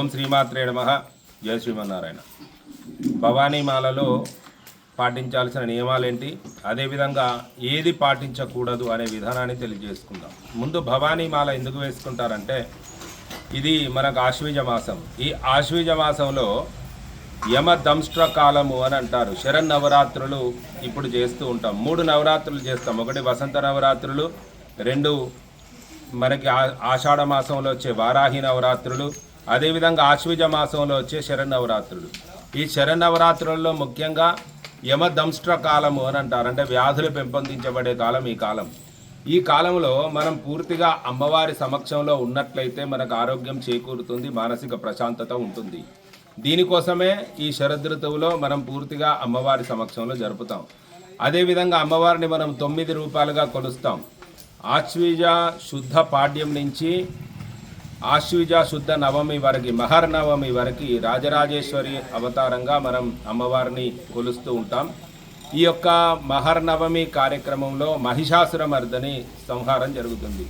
ఓం శ్రీమాత్రే నమ. జయ శ్రీమన్నారాయణ. భవానీమాలలో పాటించాల్సిన నియమాలేంటి? అదేవిధంగా ఏది పాటించకూడదు అనే విధానాన్ని తెలియజేసుకుందాం. ముందు భవానీమాల ఎందుకు వేసుకుంటారంటే ఇది మనకు ఆశ్వీజ మాసం. ఈ ఆశ్వీజ మాసంలో యమ దంష్ట్ర కాలము అని అంటారు. శరణ్ నవరాత్రులు ఇప్పుడు చేస్తూ ఉంటాం. మూడు నవరాత్రులు చేస్తాం. ఒకటి వసంత నవరాత్రులు రెండు మనకి ఆ- ఆషాఢ మాసంలో వచ్చే వారాహి నవరాత్రులు అదేవిధంగా ఆశ్వీజ మాసంలో వచ్చే శరణవరాత్రులు ఈ శరన్నవరాత్రులలో ముఖ్యంగా యమదంష్ట్ర కాలము అని అంటారు. అంటే వ్యాధులు పెంపొందించబడే కాలం ఈ కాలం. ఈ కాలంలో మనం పూర్తిగా అమ్మవారి సమక్షంలో ఉన్నట్లయితే మనకు ఆరోగ్యం చేకూరుతుంది మానసిక ప్రశాంతత ఉంటుంది. దీనికోసమే ఈ శరదృతువులో మనం పూర్తిగా అమ్మవారి సమక్షంలో జరుపుతాం. అదేవిధంగా అమ్మవారిని మనం తొమ్మిది రూపాలుగా కొలుస్తాం. ఆశ్వీజ శుద్ధ పాడ్యం నుంచి ఆశ్వీజ శుద్ధ నవమి వరకు మహర్నవమి వరకు రాజరాజేశ్వరి అవతారంగా మనం అమ్మవారిని కొలుస్తూ ఉంటాం. ఈ యొక్క మహర్నవమి కార్యక్రమంలో మహిషాసురమర్దని సంహారం జరుగుతుంది.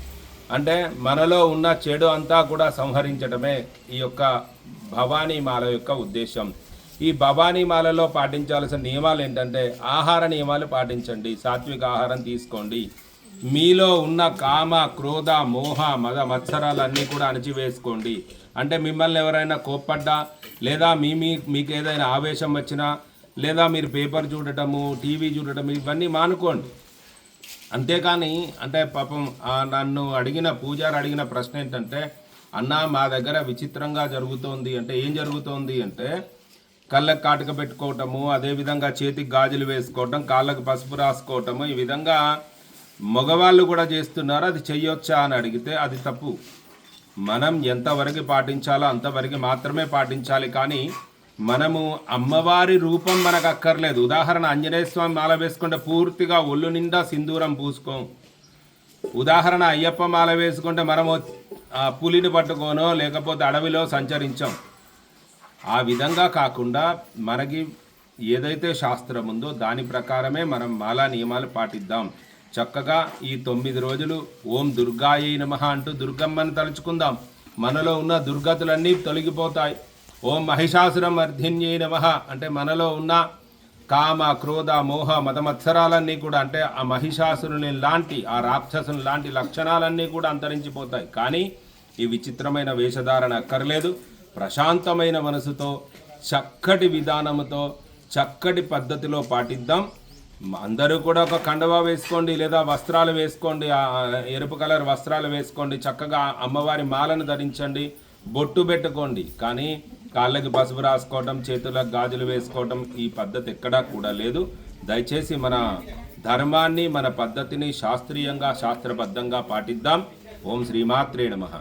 అంటే మనలో ఉన్న చెడు అంతా కూడా సంహరించడమే ఈ యొక్క భవానీ మాల యొక్క ఉద్దేశం ఈ భవానీ మాలలో పాటించాల్సిన నియమాలు ఏంటంటే ఆహార నియమాలు పాటించండి సాత్విక ఆహారం తీసుకోండి. మీలో ఉన్న కామ క్రోధ మోహ మద మత్సరాలన్నీ కూడా అణచివేసుకోండి. అంటే మిమ్మల్ని ఎవరైనా కోప్పడ్డా లేదా మీ మీ మీకు ఏదైనా ఆవేశం వచ్చినా లేదా మీరు పేపర్ చూడటము టీవీ చూడటం ఇవన్నీ మానుకోండి. అంతేకాని అంటే పాపం నన్ను అడిగిన పూజారి అడిగిన ప్రశ్న ఏంటంటే అన్న మా దగ్గర విచిత్రంగా జరుగుతోంది. అంటే ఏం జరుగుతోంది అంటే కళ్ళకు కాటుక పెట్టుకోవటము అదేవిధంగా చేతికి గాజులు వేసుకోవటం కాళ్ళకు పసుపు రాసుకోవటము ఈ విధంగా మగవాళ్ళు కూడా చేస్తున్నారు అది చెయ్యొచ్చా అని అడిగితే అది తప్పు. మనం ఎంతవరకు పాటించాలో అంతవరకు మాత్రమే పాటించాలి కానీ మనము అమ్మవారి రూపం మనకు అక్కర్లేదు. ఉదాహరణ ఆంజనేయ స్వామి మాల వేసుకుంటే పూర్తిగా ఒళ్ళు నిండా సింధూరం పూసుకోం. ఉదాహరణ అయ్యప్ప మాల వేసుకుంటే మనము ఆ, పులిని పట్టుకోనో లేకపోతే అడవిలో సంచరించాం. ఆ విధంగా కాకుండా మనకి ఏదైతే శాస్త్రం ఉందో దాని ప్రకారమే మనం మాలా నియమాలు పాటిద్దాం. చక్కగా ఈ తొమ్మిది రోజులు ఓం దుర్గాయై నమః అంటూ దుర్గమ్మను తలుచుకుందాం. మనలో ఉన్న దుర్గతులన్నీ తొలగిపోతాయి. ఓం మహిషాసురం అర్ధిన్యై నమః అంటే మనలో ఉన్న కామ క్రోధ మోహ మతమత్సరాలన్నీ కూడా అంటే ఆ మహిషాసురుని లాంటి ఆ రాక్షసుని లాంటి లక్షణాలన్నీ కూడా అంతరించిపోతాయి. కానీ ఈ విచిత్రమైన వేషధారణ అక్కర్లేదు. ప్రశాంతమైన మనసుతో చక్కటి విధానముతో చక్కటి పద్ధతిలో పాటిద్దాం. అందరూ కూడా ఒక కండవా వేసుకోండి లేదా వస్త్రాలు వేసుకోండి ఎరుపు కలర్ వస్త్రాలు వేసుకోండి చక్కగా అమ్మవారి మాలను ధరించండి బొట్టు పెట్టుకోండి. కానీ కాళ్ళకి పసుపు రాసుకోవటం చేతులకు గాజులు వేసుకోవటం ఈ పద్ధతి ఎక్కడా కూడా లేదు. దయచేసి మన ధర్మాన్ని మన పద్ధతిని శాస్త్రీయంగా శాస్త్రబద్ధంగా పాటిద్దాం. ఓం శ్రీమాత్రే నమః.